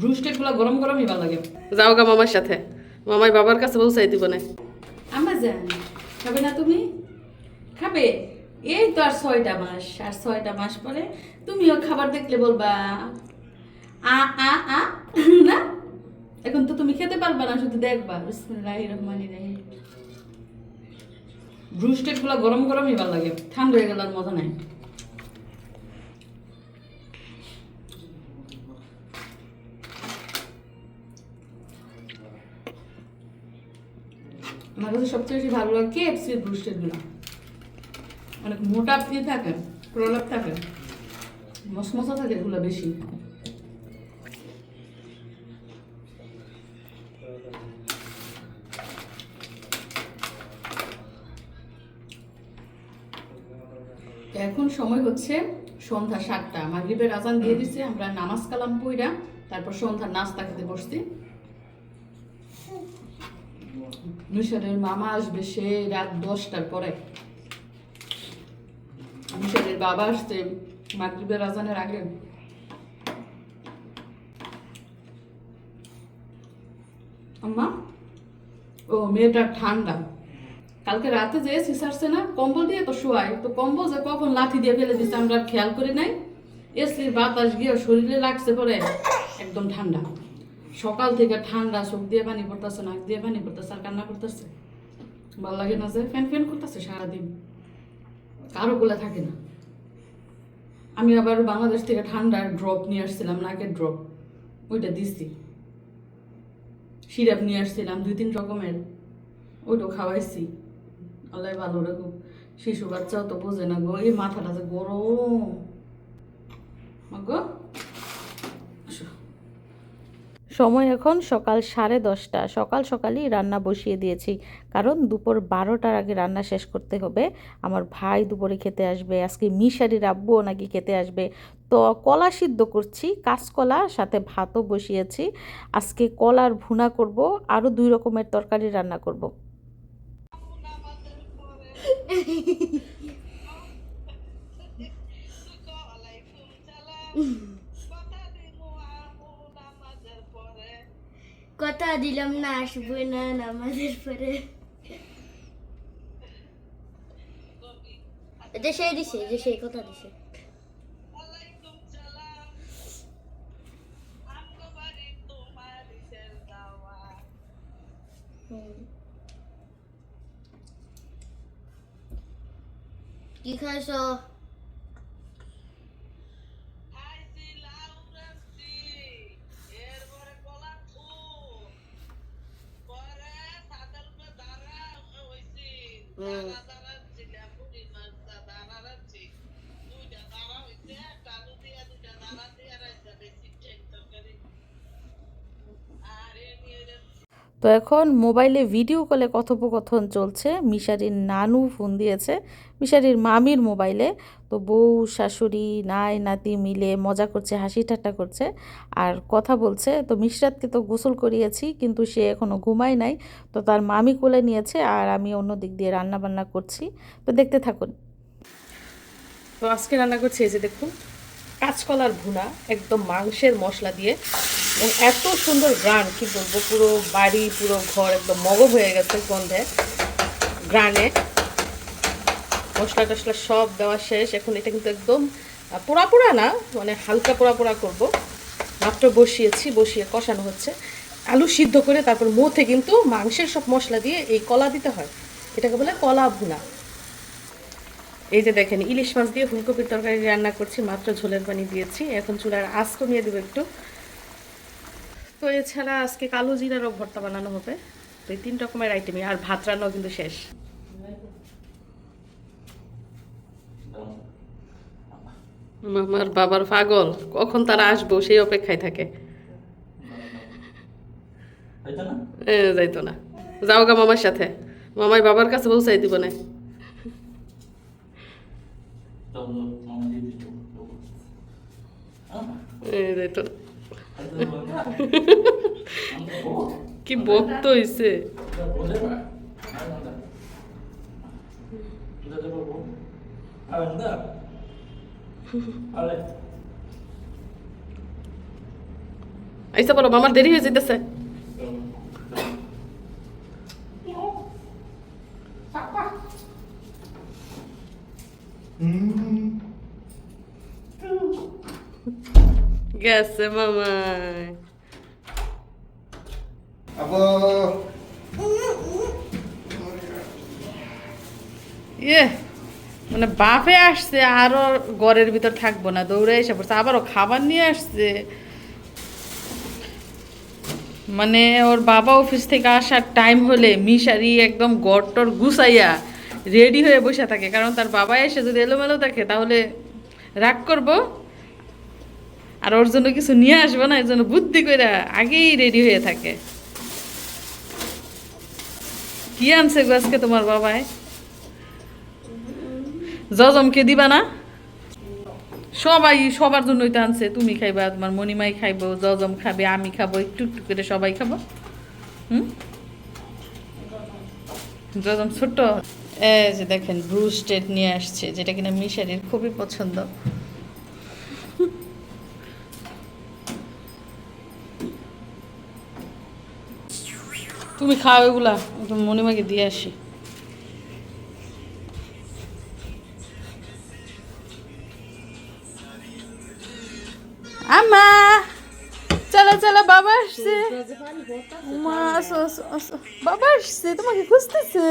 ব্রুস্টেডগুলো গরম গরমই ভালো লাগে। যাও গা মামার সাথে। মামাই বাবার কাছে পৌঁছাই দিব না আমার যান খাবে না তুমি? খাবে। এই তো আর ছয়টা মাস আর ছয়টা মাস পরে তুমিও খাবার দেখলে বলবা। আ আ আ না? এখন তো তুমি খেতে পারবা না শুধু দেখবা। বিসমিল্লাহির রহমানির রহিম। ব্রুস্টেডগুলো গরম গরমই ভালো লাগে। ঠান্ডা হয়ে গেলে আর মজা নাই। আমার কাছে সবচেয়ে বেশি ভালো লাগে কেএফসি ব্রুস্টেডগুলো অনেক মোটা দিয়ে থাকে প্রলাপ থাকে মশমশা থাকে এগুলো বেশি। এখন সময় হচ্ছে সন্ধ্যা সাতটা। মাগরিবের আজান দিয়ে দিচ্ছে আমরা নামাজ কালাম পইরা তারপর সন্ধ্যার নাস্তা খেতে বসছি। নুসারের মামা আসবে সে রাত দশটার পরে। নুসারের বাবা আসছে মাগরিবের আজানের আগে। আম্মা, ও, মেয়েটা ঠান্ডা। কালকে রাতে যে সিসারছে না, কম্বল দিয়ে তো শোয়াই তো কম্বল যে কখন লাথি দিয়ে ফেলে দিচ্ছে আমরা খেয়াল করি নাই। এসলির বাতাস গিয়ে শরীরে লাগছে পরে একদম ঠান্ডা। সকাল থেকে ঠান্ডা, চোখ দিয়ে পানি পড়তেছে, নাক দিয়ে পানি পড়তেছে আর কান্না করতেছে। ভালো লাগে না যে ফ্যান ফ্যান করতেছে সারাদিন। কারও কোলে থাকে না। আমি আবার বাংলাদেশ থেকে ঠান্ডার ড্রপ নিয়ে আসছিলাম, নাকের ড্রপ ওইটা দিছি। সিরাপ নিয়ে আসছিলাম, দুই তিন রকমের। ওইটাও খাওয়াইছি। আল্লাহ ভালো রাখুক। শিশু বাচ্চাও তো বোঝে না গো, এই মাথাটা যে গরম। গো আসো। সময় এখন সকাল সাড়ে দশটা। সকাল সকালই রান্না বসিয়ে দিয়েছি। কারণ দুপুর বারোটার আগে রান্না শেষ করতে হবে। আমার ভাই দুপুরে খেতে আসবে। আজকে মিশারি রাব্বুও নাকি খেতে আসবে। তো কলা সিদ্ধ করছি, কাঁচকলা, সাথে ভাতও বসিয়েছি। আজকে কলার ভুনা করব, আরও দুই রকমের তরকারি রান্না করব। কথা দিলাম না আসব না নামাজের পরে যে সেই দিছে, যে সেই কথা দিছে। কি খাইছো হুম। তো এখন মোবাইলে ভিডিও কলে কথোপকথন চলছে। মিশারির নানু ফোন দিয়েছে, মিশারির মামির মোবাইলে। তো বউ, শাশুড়ি, নাই, নাতি মিলে মজা করছে, হাসি ঠাট্টা করছে আর কথা বলছে। তো মিশরাতকে তো গোসল করিয়েছি, কিন্তু সে এখনও ঘুমায় নাই। তো তার মামি কোলে নিয়েছে আর আমি অন্য দিক দিয়ে রান্না বান্না করছি। তো দেখতে থাকুন। তো আজকে রান্না করছি এই যে দেখুন, কাঁচকলার ভুনা, একদম মাংসের মশলা দিয়ে এবং এত সুন্দর গ্রান, কি বলব, পুরো বাড়ি, পুরো ঘর একদম মগব হয়ে গেছে গন্ধে, গ্রানে। মশলা টশলা সব দেওয়া শেষ, এখন এটা কিন্তু একদম পোড়া পোড়া না মানে হালকা পোড়া পোড়া করব। মাত্র বসিয়েছি, বসিয়ে কষানো হচ্ছে। আলু সিদ্ধ করে তারপর মোথে কিন্তু মাংসের সব মশলা দিয়ে এই কলা দিতে হয়। এটাকে বলে কলা ভুনা। এই যে দেখেন, ইলিশ মাছ দিয়ে ফুলকপির তরকারি রান্না করছি, মাত্র ঝোলের পানি দিয়েছি। এখন চুলার আঁচ কমিয়ে দেবো একটু। তো এছাড়া আজকে কালো জিরারও ভর্তা বানানো হবে। তো এই তিন রকমের আইটেমই আর ভাত রান্নাও কিন্তু শেষ। আমার বাবার পাগল কখন তারা আসব সেই অপেক্ষায় থাকে। যাইতো না? যাও গা মামার সাথে। মামাই বাবার কাছে পৌঁছাই দিব না। যাইতো না। কি বক্ত হইছে? আইসা বলো আমার দেরি হয়ে যেতেছে গেছে মামা আবো ইয়ে মানে বাপে আসছে আরও ঘরের ভিতর থাকব না দৌড়ে এসে পড়ছে আবারও খাবার নিয়ে আসছে। মানে ওর বাবা অফিস থেকে আসার টাইম হলে মিশারি একদম গড়টর গুছাইয়া রেডি হয়ে বসে থাকে কারণ তার বাবা এসে যদি এলোমেলো থাকে তাহলে রাগ করব? আর ওর জন্য কিছু নিয়ে আসব না এর জন্য বুদ্ধি করে আগেই রেডি হয়ে থাকে। কি আনছে আজকে তোমার বাবায়? জজমকে দিবা না? সবাই, সবার জন্যই তো আনছে, তুমি খাইবা, তোমার মণিমাই খাইবো, জজম খাবে, আমি খাব, একটু একটু করে সবাই খাব। হুম? জজম ছোট্ট। এই যে দেখেন ব্রুস্টেড নিয়ে আসছে, যেটা কিনা মিশারির খুবই পছন্দ। তুমি খাও এগুলা মনিমাকে দিয়ে আসি। আমা চলো চলো, বাবা আসছে। বাবা আসছে, তোমাকে খুঁজতেছে।